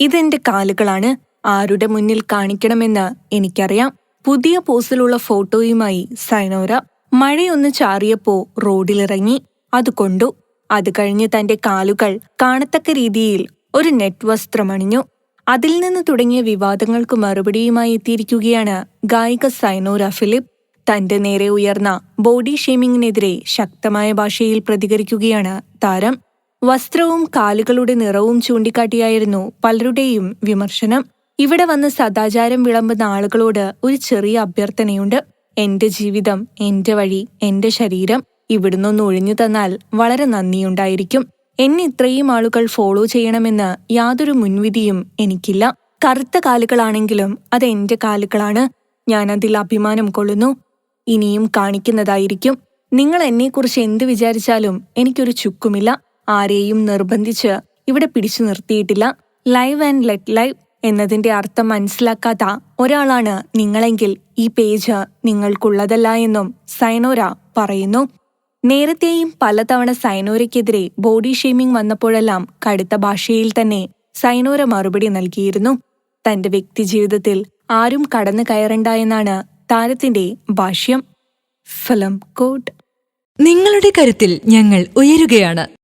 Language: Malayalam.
ഇതെന്റെ കാലുകളാണ് ആരുടെ മുന്നിൽ കാണിക്കണമെന്ന് എനിക്കറിയാം. പുതിയ പോസിലുള്ള ഫോട്ടോയുമായി സൈനോര മഴയൊന്ന് ചാറിയപ്പോ റോഡിലിറങ്ങി. അത് കൊണ്ടു. അത് കഴിഞ്ഞ് തന്റെ കാലുകൾ കാണത്തക്ക രീതിയിൽ ഒരു നെറ്റ് വസ്ത്രമണിഞ്ഞു അതിൽ നിന്ന് തുടങ്ങിയ വിവാദങ്ങൾക്ക് മറുപടിയുമായി എത്തിയിരിക്കുകയാണ് ഗായിക സൈനോര ഫിലിപ്പ്. തന്റെ നേരെ ഉയർന്ന ബോഡി ഷേമിങ്ങിനെതിരെ ശക്തമായ ഭാഷയിൽ പ്രതികരിക്കുകയാണ് താരം. വസ്ത്രവും കാലുകളുടെ നിറവും ചൂണ്ടിക്കാട്ടിയായിരുന്നു പലരുടെയും വിമർശനം. ഇവിടെ വന്ന് സദാചാരം വിളമ്പുന്ന ആളുകളോട് ഒരു ചെറിയ അഭ്യർത്ഥനയുണ്ട്. എന്റെ ജീവിതം എന്റെ വഴി എന്റെ ശരീരം ഇവിടുന്നൊന്ന് ഒഴിഞ്ഞു തന്നാൽ വളരെ നന്ദിയുണ്ടായിരിക്കും. എന്നെ ഇത്രയും ആളുകൾ ഫോളോ ചെയ്യണമെന്ന് യാതൊരു മുൻവിധിയും എനിക്കില്ല. കറുത്ത കാലുകളാണെങ്കിലും അത് എന്റെ കാലുകളാണ്. ഞാൻ അതിൽ അഭിമാനം കൊള്ളുന്നു. ഇനിയും കാണിക്കുന്നതായിരിക്കും. നിങ്ങൾ എന്നെക്കുറിച്ച് എന്ത് വിചാരിച്ചാലും എനിക്കൊരു ചുക്കുമില്ല. ആരെയും നിർബന്ധിച്ച് ഇവിടെ പിടിച്ചു നിർത്തിയിട്ടില്ല. ലൈവ് ആൻഡ് ലെറ്റ് ലൈവ് എന്നതിന്റെ അർത്ഥം മനസ്സിലാക്കാത്ത ഒരാളാണ് നിങ്ങളെങ്കിൽ ഈ പേജ് നിങ്ങൾക്കുള്ളതല്ല എന്നും സൈനോര പറയുന്നു. നേരത്തെയും പലതവണ സൈനോരയ്ക്കെതിരെ ബോഡി ഷെയ്മിംഗ് വന്നപ്പോഴെല്ലാം കടുത്ത ഭാഷയിൽ തന്നെ സൈനോര മറുപടി നൽകിയിരുന്നു. തന്റെ വ്യക്തിജീവിതത്തിൽ ആരും കടന്നു കയറണ്ട എന്നാണ് താരത്തിന്റെ ഭാഷ്യം. ഫിലം കോട്ട് നിങ്ങളുടെ കരുത്തിൽ ഞങ്ങൾ ഉയരുകയാണ്.